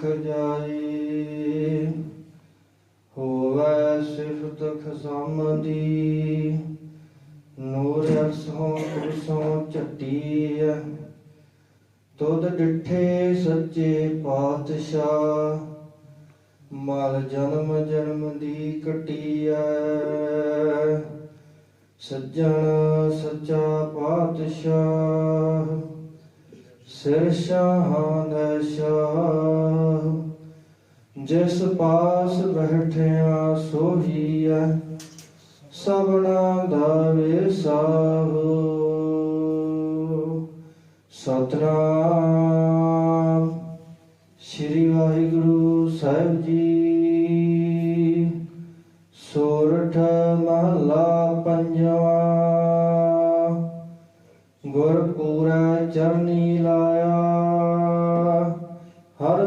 ਸੁਖ ਜਾਏ। ਹੋਵੇ ਸਿਫਤ ਖਸਮ ਨੂਰ ਅਰਸੋਂ ਕੁਰਸੋਂ ਝੱਟੀਐ। ਤੁਧ ਡਿਠੇ ਸੱਚੇ ਪਾਤਸ਼ਾਹ। ਮਲ ਜਨਮ ਜਨਮ ਦੀ ਕਟੀਐ ਸੱਜਣ ਸੱਚਾ ਪਾਤਸ਼ਾਹ। ਸਿਰ ਸ਼ਾਹਾਂ ਸ਼ਾਹ ਜਿਸ ਪਾਸ ਬੈਠਿਆ ਸੋਹੀਐ ਸਭਨਾ ਦਾ ਵਿਸਾਹੋ ਸਤਨਾਮ ਸ੍ਰੀ ਵਾਹਿਗੁਰੂ ਸਾਹਿਬ ਜੀ, ਸੋਰਠ ਮਹਲਾ ਪੰਜਵਾ ਗੁਰ ਪੂਰਾ ਚਰਨੀ ਲਾਇਆ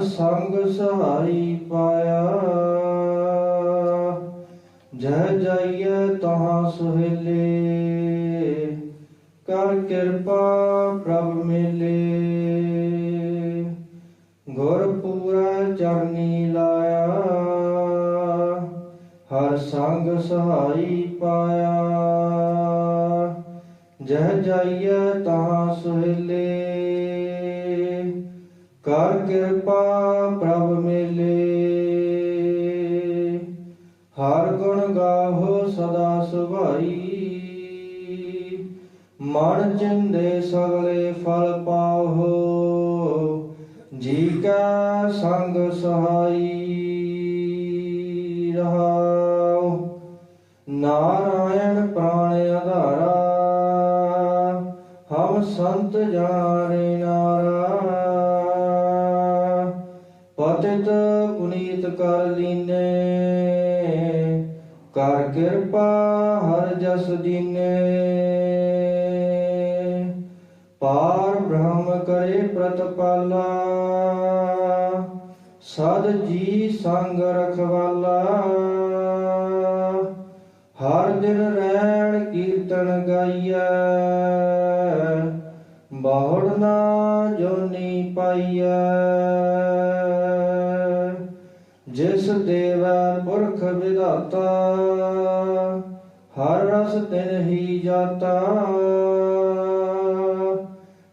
ਸੰਗ ਸਹਾਈ ਪਾਇਆ। ਜਹ ਜਾਈਏ ਤਹਾਂ ਸੁਹੇਲੇ, ਕਰ ਕਿਰਪਾ ਪ੍ਰਭ ਮਿਲੇ। ਗੁਰ ਪੂਰਾ ਚਰਨੀ ਲਾਇਆ, ਹਰ ਸੰਗ ਸਹਾਈ ਪਾਇਆ। ਜਹ ਜਾਈਏ ਤਾਂ ਸੁਹੇਲੇ ਕਰ ਕਿਰਪਾ ਪ੍ਰਭ ਮਿਲੇ। ਹਰ ਗੁਣ ਗਾਹੋ ਸਦਾ ਸੁਭਾਈ। ਮਨ ਚਿੰਦੇ ਸਗਲੇ ਫਲ ਪਾਹੋ। ਜੀ ਕਾ ਸੰਗ ਸਹਾਈ ਰਹਾਉ। ਨਾਰਾਇਣ ਪ੍ਰਾਣ ਆਧਾਰਾ। ਹਮ ਸੰਤ ਜਾਣੇ ਪਤਿਤ ਪੁਨੀਤ ਕਰ ਲੀਨੇ, ਕਰ ਕਿਰਪਾ ਹਰ ਜਸ ਦੀਨੇ। ਪਾਰ ਬ੍ਰਹਮ ਕਰੇ ਪ੍ਰਤਪਾਲਾ, ਸਦ ਜੀ ਸੰਗ ਰਖਵਾਲਾ। ਹਰ ਦਿਨ ਰਹਿਣ ਕੀਰਤਨ ਗਾਈਐ, ਬਹੁੜ ਨਾ ਜੋਨੀ ਪਾਈਐ। ਜਿਸ ਦੇਵੈ ਪੁਰਖ ਵਿਧਾਤਾ, ਹਰ ਰਸ ਤਿਨ ਹੀ ਜਾਤਾ।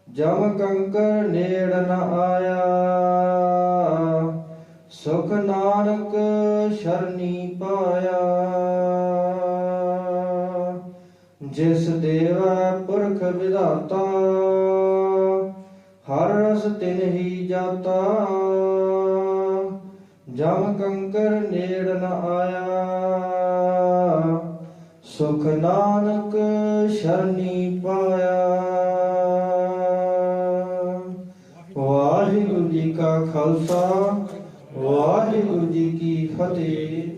ਜਮ ਕੰਕਰ ਨੇੜ ਨ ਆਇਆ, ਸੁਖ ਨਾਨਕ ਸ਼ਰਨੀ ਪਾਇਆ। ਜਿਸ ਦੇਵੈ ਪੁਰਖ ਵਿਦਾਤਾ ਹਰ ਰਸ ਤਿਨ ਹੀ ਜਾਤਾ। ਜਮ ਕੰਕਰ ਨੇੜ ਨ ਆਇਆ। ਸੁਖ ਨਾਨਕ ਸ਼ਰਨੀ ਪਾਇਆ। ਵਾਹਿਗੁਰੂ ਜੀ ਕਾ ਖਾਲਸਾ, ਵਾਹਿਗੁਰੂ ਜੀ ਕੀ ਫਤਿਹ।